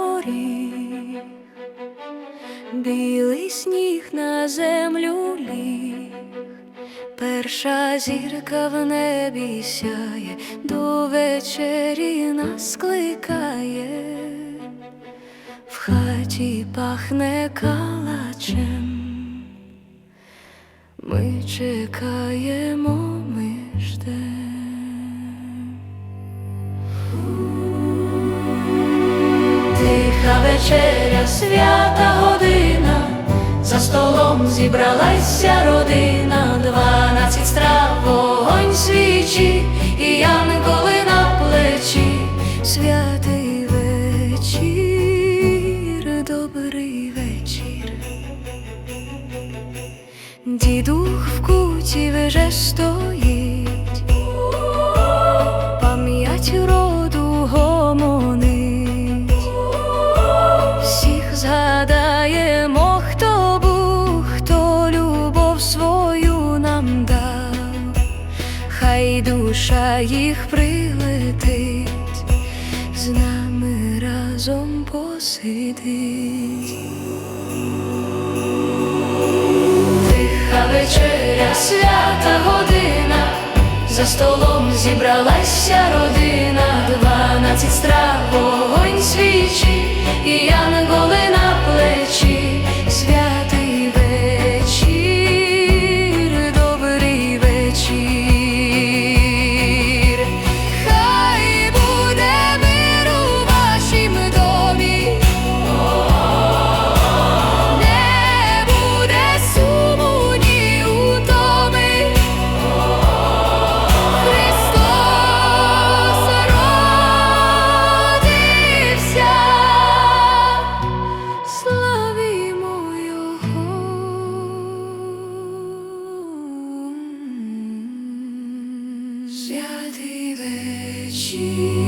доріг, білий сніг на землю ліг, перша зірка в небі сяє, до вечері нас кликає, в хаті пахне калачем. Ми чекаємо, ми ждемо. Вечеря, свята година, за столом зібралася родина, дванадцять страв, вогонь свічі, і янголи на плечі, святий вечір, добрий вечір. Дідух в куті вже стоїть, пам'ять роду хай душа їх прилетить, з нами разом посидить. Тиха вечеря, свята година, за столом зібралася родина, дванадцять страв, вогонь свічі, і янголи на плечі, Святий вечір.